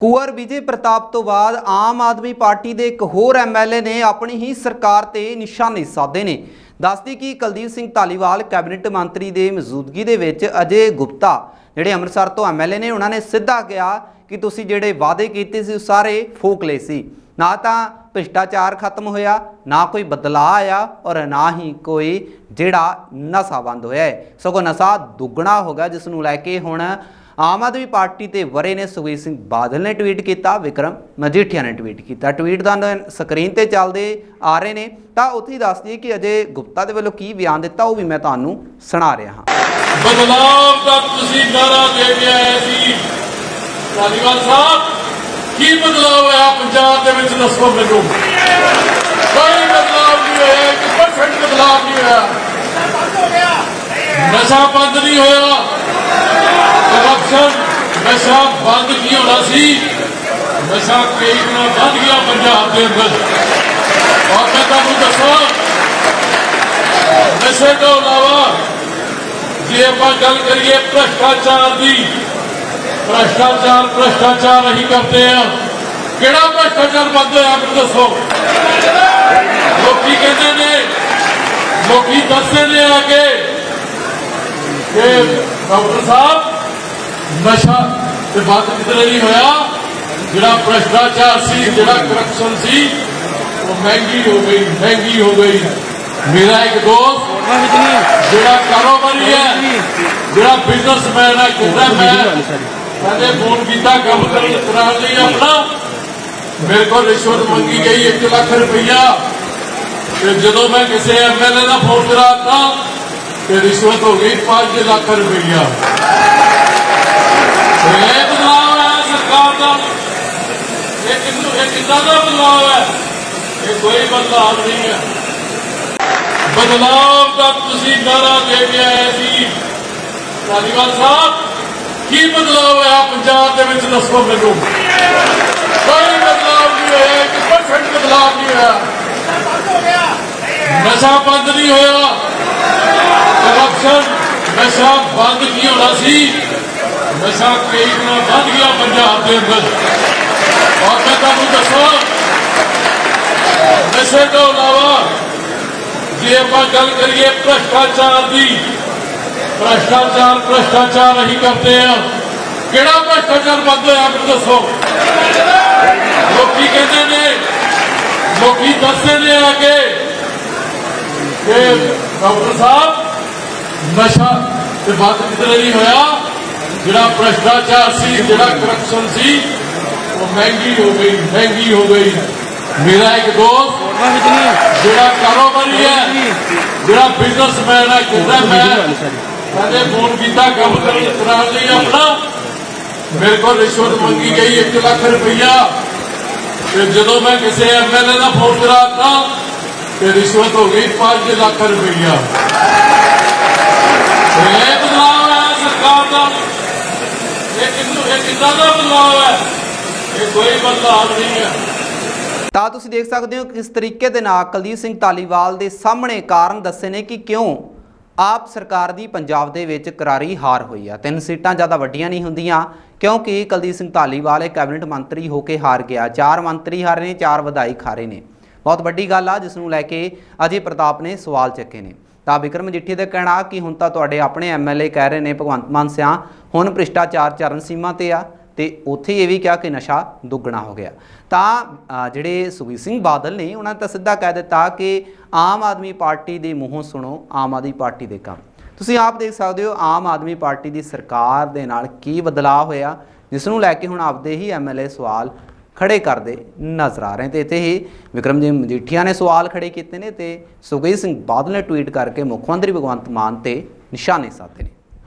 ਕੁੰਵਰ ਵਿਜੇ ਪ੍ਰਤਾਪ ਤੋਂ ਬਾਅਦ ਆਮ ਆਦਮੀ ਪਾਰਟੀ ਦੇ ਇੱਕ ਹੋਰ ਐਮਐਲਏ ਨੇ ਆਪਣੀ ਹੀ ਸਰਕਾਰ ਤੇ ਨਿਸ਼ਾਨੇ ਸਾਧੇ ਨੇ। ਦੱਸਦੀ ਕਿ ਕੁਲਦੀਪ ਸਿੰਘ ਧਾਲੀਵਾਲ ਕੈਬਨਿਟ ਮੰਤਰੀ ਦੇ ਮੌਜੂਦਗੀ ਦੇ ਵਿੱਚ ਅਜੇ ਗੁਪਤਾ, ਜਿਹੜੇ ਅੰਮ੍ਰਿਤਸਰ ਤੋਂ ਐਮਐਲਏ ਨੇ, ਉਹਨਾਂ ਨੇ ਸਿੱਧਾ ਕਿਹਾ ਕਿ ਤੁਸੀਂ ਜਿਹੜੇ ਵਾਅਦੇ ਕੀਤੇ ਸੀ, ਉਹ ਸਾਰੇ ਫੋਕਲੇ ਸੀ। ਨਾ ਤਾਂ ਭ੍ਰਿਸ਼ਟਾਚਾਰ ਖਤਮ ਹੋਇਆ, ਨਾ ਕੋਈ ਬਦਲਾਅ ਆਇਆ ਔਰ ਨਾ ਹੀ ਕੋਈ ਜਿਹੜਾ ਨਸ਼ਾ ਬੰਦ ਹੋਇਆ ਹੈ। ਸਗੋਂ ਨਸ਼ਾ ਦੁੱਗਣਾ ਹੋ ਗਿਆ, ਜਿਸ ਨੂੰ ਲੈ ਕੇ ਹੁਣ ਆਮ ਆਦਮੀ ਪਾਰਟੀ ਤੇ ਵਰੇ ਨੇ ਸੁਖਬੀਰ ਸਿੰਘ ਬਾਦਲ ਨੇ ਟਵੀਟ ਕੀਤਾ, ਵਿਕਰਮ ਮਜੀਠੀਆ ਨੇ ਟਵੀਟ ਕੀਤਾ। ਟਵੀਟ ਦਾ ਸਕਰੀਨ ਤੇ ਚੱਲਦੇ ਆ ਰਹੇ ਨੇ। ਤਾਂ ਉੱਥੇ ਦੱਸ ਦਈਏ ਕਿ ਅਜੇ ਗੁਪਤਾ ਦੇ ਵੱਲੋਂ ਕੀ ਬਿਆਨ ਦਿੱਤਾ, ਉਹ ਵੀ ਮੈਂ ਤੁਹਾਨੂੰ ਸੁਣਾ ਰਿਹਾ ਹਾਂ। ਬਦਲਾਵ ਦਾ ਤੁਸੀਂ ਨਾਰਾ ਦੇ ਕੇ ਆਏ ਸੀ। ਧਾਲੀਵਾਲ ਸਾਹਿਬ। ਕੀ ਬਦਲਾਵ ਹੋਇਆ? ਪੰਜਾਬ ਦੇ ਵਿੱਚ ਦੱਸੋ ਮੈਨੂੰ। ਕੋਈ ਬਦਲਾਵ ਨਹੀਂ ਹੋਇਆ ਕਿ ਪਰਸੈਂਟ ਬਦਲਾਵ ਨਹੀਂ ਹੋਇਆ। ਨਸ਼ਾ ਬੰਦ ਨਹੀਂ ਹੋਇਆ। ਕਰਪਸ਼ਨ ਨਸ਼ਾ ਬੰਦ ਕੀ ਹੋਣਾ ਸੀ ਨਸ਼ਾ ਕਈ ਗੁਣਾ ਵੱਧ ਗਿਆ ਪੰਜਾਬ ਦੇ ਅੰਦਰ ਔਰ ਮੈਂ ਤੁਹਾਨੂੰ ਦੱਸਾਂ ਨਸ਼ੇ ਤੋਂ ਇਲਾਵਾ ਜੇ ਆਪਾਂ ਗੱਲ ਕਰੀਏ ਭ੍ਰਸ਼ਟਾਚਾਰ ਦੀ ਭ੍ਰਸ਼ਟਾਚਾਰ ਭ੍ਰਸ਼ਟਾਚਾਰ ਅਸੀਂ ਕਰਦੇ ਆ ਕਿਹੜਾ ਭ੍ਰਸ਼ਟਾਚਾਰ ਬੰਦ ਹੋਇਆ ਮੈਨੂੰ ਦੱਸੋ ਲੋਕੀ ਕਹਿੰਦੇ ਨੇ ਲੋਕੀ ਦੱਸਦੇ ਨੇ ਆ ਕੇ ਕਿ ਡਾਕਟਰ ਸਾਹਿਬ ਨਸ਼ਾ ਤੇ ਬੰਦ ਕਿਤੇ ਨਹੀਂ ਹੋਇਆ। ਜਿਹੜਾ ਭ੍ਰਸ਼ਟਾਚਾਰ ਸੀ, ਜਿਹੜਾ ਕਰਪਸ਼ਨ ਸੀ, ਉਹ ਮਹਿੰਗੀ ਹੋ ਗਈ, ਮਹਿੰਗੀ ਹੋ ਗਈ। ਮੇਰਾ ਇੱਕ ਦੋਸਤ ਜਿਹੜਾ ਕਾਰੋਬਾਰੀ ਹੈ, ਜਿਹੜਾ ਬਿਜ਼ਨਸਮੈਨ ਹੈ ਕਹਿੰਦਾ ਮੈਂ ਕਹਿੰਦੇ ਫੋਨ ਕੀਤਾ, ਕੰਮ ਕਰਨ ਕਰਾਉਣ ਲਈ ਆਪਣਾ। ਮੇਰੇ ਕੋਲ ਰਿਸ਼ਵਤ ਮੰਗੀ ਗਈ 1 ਲੱਖ ਰੁਪਈਆ। ਤੇ ਜਦੋਂ ਮੈਂ ਕਿਸੇ ਐਮਐਲਏ ਦਾ ਫੋਨ ਕਰਾਤਾ ਤੇ ਰਿਸ਼ਵਤ ਹੋ ਗਈ 5 ਲੱਖ ਰੁਪਈਆ। ਇਹ ਬਦਲਾਅ ਹੈ ਸਰਕਾਰ ਦਾ ਇਹ ਕਿੰਨੂੰ ਇਹ ਕਿੱਦਾਂ ਦਾ ਬਦਲਾਅ ਹੈ ਇਹ ਕੋਈ ਬਦਲਾਅ ਨਹੀਂ ਹੈ ਬਦਲਾਵ ਦਾ ਤੁਸੀਂ ਨਾਰਾ ਦੇ ਕੇ ਆਏ ਸੀ ਧਾਲੀਵਾਲ ਸਾਹਿਬ ਕੀ ਬਦਲਾਵ ਹੋਇਆ ਪੰਜਾਬ ਦੇ ਵਿੱਚ ਦੱਸੋ ਮੈਨੂੰ ਕੋਈ ਬਦਲਾਵ ਨਹੀਂ ਹੋਇਆ ਕਿ ਪਰਸੈਂਟ ਬਦਲਾਵ ਨਹੀਂ ਹੋਇਆ ਨਸ਼ਾ ਬੰਦ ਨਹੀਂ ਹੋਇਆ। ਕਰਪਸ਼ਨ ਨਸ਼ਾ ਬੰਦ ਕੀ ਹੋਣਾ ਸੀ? ਨਸ਼ਾ ਕਈ ਗੁਣਾ ਵੱਧ ਗਿਆ ਪੰਜਾਬ ਦੇ ਅੰਦਰ। ਔਰ ਮੈਂ ਤੁਹਾਨੂੰ ਦੱਸਾਂ। ਨਸ਼ੇ ਤੋਂ ਇਲਾਵਾ ਜੇ ਆਪਾਂ ਗੱਲ ਕਰੀਏ ਭ੍ਰਸ਼ਟਾਚਾਰ ਦੀ, ਭ੍ਰਸ਼ਟਾਚਾਰ ਭ੍ਰਸ਼ਟਾਚਾਰ ਅਸੀਂ ਕਰਦੇ ਆ ਕਿਹੜਾ ਭ੍ਰਸ਼ਟਾਚਾਰ ਬੰਦ ਹੋਇਆ ਮੈਨੂੰ ਦੱਸੋ। ਲੋਕੀ ਕਹਿੰਦੇ ਨੇ, ਲੋਕੀ ਦੱਸਦੇ ਨੇ ਆ ਕੇ ਕਿ ਡਾਕਟਰ ਸਾਹਿਬ, ਨਸ਼ਾ ਤੇ ਬੰਦ ਕਿਧਰੇ ਨਹੀਂ ਹੋਇਆ। ਜਿਹੜਾ ਭ੍ਰਸ਼ਟਾਚਾਰ ਸੀ, ਜਿਹੜਾ ਕਰਪਸ਼ਨ ਸੀ, ਉਹ ਮਹਿੰਗੀ ਹੋ ਗਈ, ਮਹਿੰਗੀ ਹੋ ਗਈ। ਮੇਰਾ ਇੱਕ ਦੋਸਤ ਜਿਹੜਾ ਕਾਰੋਬਾਰੀ ਹੈ, ਜਿਹੜਾ ਬਿਜ਼ਨਸਮੈਨ ਹੈ, ਕਹਿੰਦਾ ਮੈਂ ਕਹਿੰਦੇ ਫੋਨ ਕੀਤਾ, ਕੰਮ ਕਰਨ ਕਰਾਉਣ ਲਈ ਆਪਣਾ। ਮੇਰੇ ਕੋਲ ਰਿਸ਼ਵਤ ਮੰਗੀ ਗਈ 1 ਲੱਖ ਰੁਪਈਆ। ਤੇ ਜਦੋਂ ਮੈਂ ਕਿਸੇ ਐਮਐਲਏ ਦਾ ਫੋਨ ਕਰਾਤਾ ਤੇ ਰਿਸ਼ਵਤ ਹੋ ਗਈ 5 ਲੱਖ ਰੁਪਈਆ ਇਹ ਬਦਲਾਅ ਹੈ ਸਰਕਾਰ ਦਾ ਇਹ ਕਿੱਦਾਂ ਦਾ ਬਦਲਾਅ ਹੈ ਇਹ ਕੋਈ ਬਦਲਾਅ ਨਹੀਂ ਹੈ ਤਾਂ ਤੁਸੀਂ ਦੇਖ ਸਕਦੇ ਹੋ ਕਿਸ ਤਰੀਕੇ ਦੇ ਨਾਲ ਕੁਲਦੀਪ ਸਿੰਘ ਧਾਲੀਵਾਲ ਦੇ ਸਾਹਮਣੇ ਕਾਰਨ ਦੱਸੇ ਨੇ ਕਿ ਕਿਉਂ ਆਪ ਸਰਕਾਰ ਦੀ ਪੰਜਾਬ ਦੇ ਵਿੱਚ ਕਰਾਰੀ ਹਾਰ ਹੋਈ ਆ। ਤਿੰਨ ਸੀਟਾਂ ਜ਼ਿਆਦਾ ਵੱਡੀਆਂ ਨਹੀਂ ਹੁੰਦੀਆਂ, ਕਿਉਂਕਿ ਕੁਲਦੀਪ ਸਿੰਘ ਧਾਲੀਵਾਲ ਇਹ ਕੈਬਨਿਟ ਮੰਤਰੀ ਹੋ ਕੇ ਹਾਰ ਗਿਆ। ਚਾਰ ਮੰਤਰੀ ਹਾਰੇ ਨੇ, ਚਾਰ ਵਿਧਾਇਕ ਹਾਰੇ ਨੇ। ਬਹੁਤ ਵੱਡੀ ਗੱਲ ਆ, ਜਿਸ ਨੂੰ ਲੈ ਕੇ ਅਜੇ ਪ੍ਰਤਾਪ ਨੇ ਸਵਾਲ ਚੱਕੇ ਨੇ। ਤਾਂ ਵਿਕਰਮ ਮਜੀਠੀ ਦਾ ਕਹਿਣਾ ਕਿ ਹੁਣ ਤਾਂ ਤੁਹਾਡੇ ਆਪਣੇ ਐਮਐਲਏ ਕਹਿ ਰਹੇ ਨੇ ਭਗਵੰਤ ਮਾਨ ਸਿਆ, ਹੁਣ ਭ੍ਰਿਸ਼ਟਾਚਾਰ ਚਰਨ ਸੀਮਾ ਤੇ ਆ ਤੇ ਉੱਥੇ ਇਹ ਵੀ ਕਿਹਾ ਕਿ ਨਸ਼ਾ ਦੁੱਗਣਾ ਹੋ ਗਿਆ। ਤਾਂ ਜਿਹੜੇ ਸੁਖਬੀਰ ਸਿੰਘ ਬਾਦਲ ਨੇ ਉਹਨਾਂ ਨੇ ਤਾਂ ਸਿੱਧਾ ਕਹਿ ਦਿੱਤਾ ਕਿ ਆਮ ਆਦਮੀ ਪਾਰਟੀ ਦੇ ਮੂੰਹੋਂ ਸੁਣੋ, ਆਮ ਆਦਮੀ ਪਾਰਟੀ ਦੇ ਕੰਮ। ਤੁਸੀਂ ਆਪ ਦੇਖ ਸਕਦੇ ਹੋ, ਆਮ ਆਦਮੀ ਪਾਰਟੀ ਦੀ ਸਰਕਾਰ ਦੇ ਨਾਲ ਕੀ ਬਦਲਾਅ ਹੋਇਆ, ਜਿਸ ਨੂੰ ਲੈ ਕੇ ਹੁਣ ਆਪਦੇ ਹੀ ਐਮਐਲਏ ਸਵਾਲ ਖੜੇ ਕਰਦੇ ਨਜ਼ਰ ਆ ਰਹੇ ਤੇ ਇੱਥੇ ਹੀ ਵਿਕਰਮ ਜੀ ਮਜੀਠੀਆ ਨੇ ਸਵਾਲ ਖੜੇ ਕੀਤੇ ਨੇ ਤੇ ਸੁਖਬੀਰ ਸਿੰਘ ਬਾਦਲ ਨੇ ਟਵੀਟ ਕਰਕੇ ਮੁੱਖ ਮੰਤਰੀ ਭਗਵੰਤ ਮਾਨ ਤੇ ਨਿਸ਼ਾਨੇ ਸਾਧੇ ਨੇ।